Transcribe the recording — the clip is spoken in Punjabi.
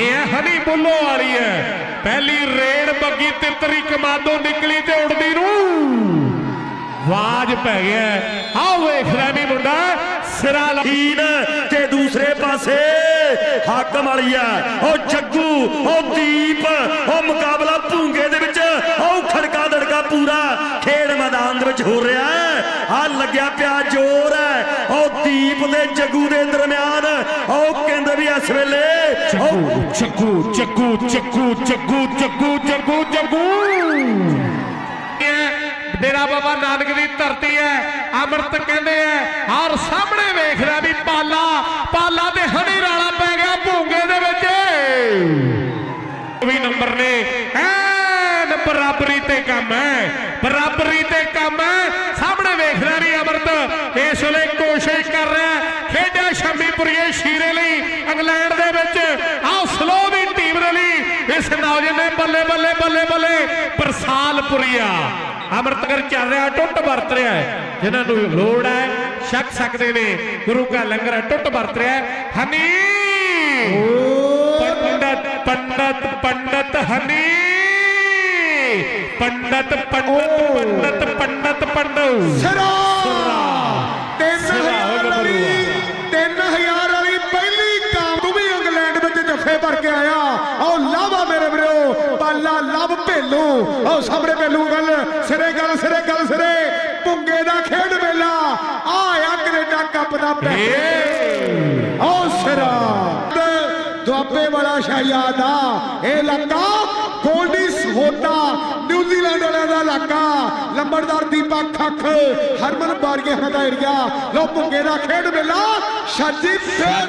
ਇਹ ਹੈ ਹਨੀ ਬੁੱਲੋ ਵਾਲੀ ਹੈ ਪਹਿਲੀ ਰੇਡ ਬੱਗੀ ਤਿੱਤਰੀ ਕਮਾਦੋ ਨਿਕਲੀ ਤੇ ਉੜਦੀ ਨੂੰ। ਵਾਜ ਪੈ ਗਿਆ ਆਓ ਵੇਖ ਲੈ ਵੀ ਮੁੰਡਾ, ਸਿਰਾ ਲਖੀਨ ਤੇ ਦੂਸਰੇ ਪਾਸੇ ਹਾਕਮ ਵਾਲੀ ਆ ਉਹ ਜੱਗੂ, ਉਹ ਦੀਪ, ਉਹ ਮੁਕਾਬਲਾ ਭੂੰਗੇ ਦੇ ਵਿੱਚ, ਉਹ ਖੜਕਾ ਦੜਕਾ ਪੂਰਾ ਖੇਡ ਮੈਦਾਨ ਦੇ ਵਿੱਚ ਹੋ ਰਿਹਾ ਆ ਲੱਗਿਆ ਪਿਆ ਜ਼ੋਰ। ਤੇ ਜੱਗੂ ਦੇ ਦਰਮਿਆਨ। ਉਹ ਕਹਿੰਦੇ ਵੀ ਇਸ ਵੇਲੇ ਉਹ ਚੱਕੂ ਚੱਕੂ ਚੱਕੂ ਚੱਕੂ ਚੱਕੂ ਚੱਕੂ ਚੱਕੂ ਡੇਰਾ ਬਾਬਾ ਨਾਨਕ ਦੀ ਧਰਤੀ ਹੈ ਅੰਮ੍ਰਿਤ ਕਹਿੰਦੇ ਐ ਔਰ ਸਾਹਮਣੇ ਵੇਖ ਰਿਹਾ ਵੀ ਪਾਲਾ ਪਾਲਾ ਤੇ ਹਣੀ ਰਾਲਾ ਪੈ ਗਿਆ ਭੂੰਗੇ ਦੇ ਵਿੱਚ। ਵੀ ਨੰਬਰ ਨੇ। ਐਨ ਬਰਾਬਰੀ ਤੇ ਕੰਮ ਹੈ ਬਰਾਬਰੀ ਤੇ ਕੰਮ ਹੈ। ਸਾਹਮਣੇ ਵੇਖ ਰਿਹਾ ਵੀ ਅਮਰਤ ਇਸ ਵੇਲੇ ਕੋਸ਼ਿਸ਼ ਕਰ ਰਿਹਾ ਹੈ। ਸ਼ਮੀਪੁਰੀਏ ਸ਼ੀਰੇ ਲਈ ਇੰਗਲੈਂਡ ਦੇ ਵਿੱਚ। ਆਹ ਸਲੋ ਦੀ ਟੀਮ ਦੇ ਲਈ ਇਸ ਨੌਜਵਾਨ ਨੇ ਬੱਲੇ ਬੱਲੇ ਬੱਲੇ ਬੱਲੇ ਬਰਸਾਲਪੁਰੀਆ। ਅਮਰਤਗਰ ਚੱਲ ਰਿਹਾ ਟੁੱਟ ਵਰਤ ਰਿਹਾ ਹੈ। ਜਿਨ੍ਹਾਂ ਨੂੰ ਲੋੜ ਹੈ ਛਕ ਸਕਦੇ ਨੇ। ਗੁਰੂ ਕਾ ਲੰਗਰ ਟੁੱਟ ਵਰਤ ਰਿਹਾ ਹੈ। ਹਨੀ! ਪੰਡਤ ਪੰਡਤ ਪੰਡਤ ਹਨੀ! ਪੰਡਤ ਪੰਡਤ ਪੰਡਤ ਪੰਡਤ ਪੰਡਤ। ਸਿਰਾ। ਲਵ ਭੇਲੂ। ਆਓ ਸਾਹਮਣੇ ਭੇਲੂ ਗੱਲ ਸਿਰੇ ਗੱਲ ਸਿਰੇ ਗੱਲ ਸਿਰੇ। ਪੁੰਗੇ ਦਾ ਖੇਡ ਮੇਲਾ। ਆਇਆ ਕੈਨੇਡਾ ਕੱਪ ਦਾ ਪੈ ਆਓ ਸਿਰਾ। ਦੁਆਬੇ ਵਾਲਾ ਸ਼ਾਹਿਆਦਾ ਇਹ ਇਲਾਕਾ ਗੋਲਡੀ ਸਹੋਤਾ ਨਿਊਜ਼ੀਲੈਂਡ ਵਾਲਿਆਂ ਦਾ ਇਲਾਕਾ। ਲੰਬੜਦਾਰ ਦੀਪਾ ਖੱਖ ਹਰਮਨ ਹਨਾ ਦਾ ਏਰੀਆ ਲੋ ਭੁੱਗੇ ਦਾ ਖੇਡ ਮੇਲਾ। ਸ਼ਾਜੀ ਫੇਰ